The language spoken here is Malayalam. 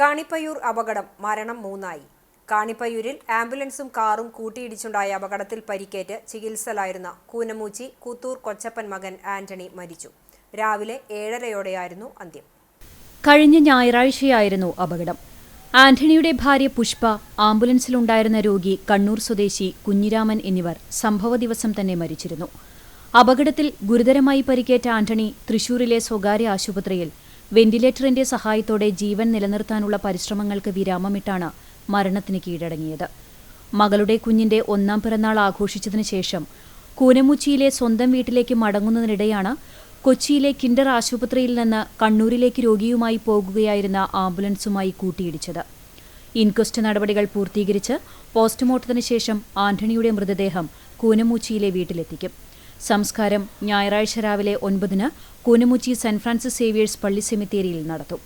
കാണിപ്പയ്യൂർ അപകടം മരണം മൂന്നായി. കാണിപ്പയ്യൂരിൽ ആംബുലൻസും കാറും കൂട്ടിയിടിച്ചുണ്ടായ അപകടത്തിൽ പരിക്കേറ്റ് ചികിത്സയിലായിരുന്ന കൂനമൂച്ചി കൂത്തൂർ കൊച്ചപ്പൻ മകൻ ആന്റണി മരിച്ചു. രാവിലെ ഏഴരയോടെയായിരുന്നു അന്ത്യം. കഴിഞ്ഞ ഞായറാഴ്ചയായിരുന്നു അപകടം. ആന്റണിയുടെ ഭാര്യ പുഷ്പ ആംബുലൻസിലുണ്ടായിരുന്ന രോഗി കണ്ണൂർ സ്വദേശി കുഞ്ഞിരാമൻ എന്നിവർ സംഭവ ദിവസം തന്നെ മരിച്ചിരുന്നു. അപകടത്തിൽ ഗുരുതരമായി പരിക്കേറ്റ ആന്റണി തൃശൂരിലെ സ്വകാര്യ ആശുപത്രിയിൽ വെന്റിലേറ്ററിന്റെ സഹായത്തോടെ ജീവൻ നിലനിർത്താനുള്ള പരിശ്രമങ്ങൾക്ക് വിരാമമിട്ടാണ് മരണത്തിന് കീഴടങ്ങിയത്. മകളുടെ കുഞ്ഞിന്റെ ഒന്നാം പിറന്നാൾ ആഘോഷിച്ചതിനു ശേഷം കൂനമുച്ചിയിലെ സ്വന്തം വീട്ടിലേക്ക് മടങ്ങുന്നതിനിടെയാണ് കൊച്ചിയിലെ കിൻഡർ ആശുപത്രിയിൽ നിന്ന് കണ്ണൂരിലേക്ക് രോഗിയുമായി പോകുകയായിരുന്ന ആംബുലൻസുമായി കൂട്ടിയിടിച്ചത്. ഇൻക്വസ്റ്റ് നടപടികൾ പൂർത്തീകരിച്ച് പോസ്റ്റ്മോർട്ടത്തിന് ശേഷം ആന്റണിയുടെ മൃതദേഹം കൂനമൂച്ചിയിലെ വീട്ടിലെത്തിക്കും. സംസ്കാരം ഞായറാഴ്ച രാവിലെ ഒൻപതിന് കൂനമുച്ചി സെന്റ് ഫ്രാൻസിസ് സേവിയേഴ്സ് പള്ളി സെമിത്തേരിയിൽ നടത്തും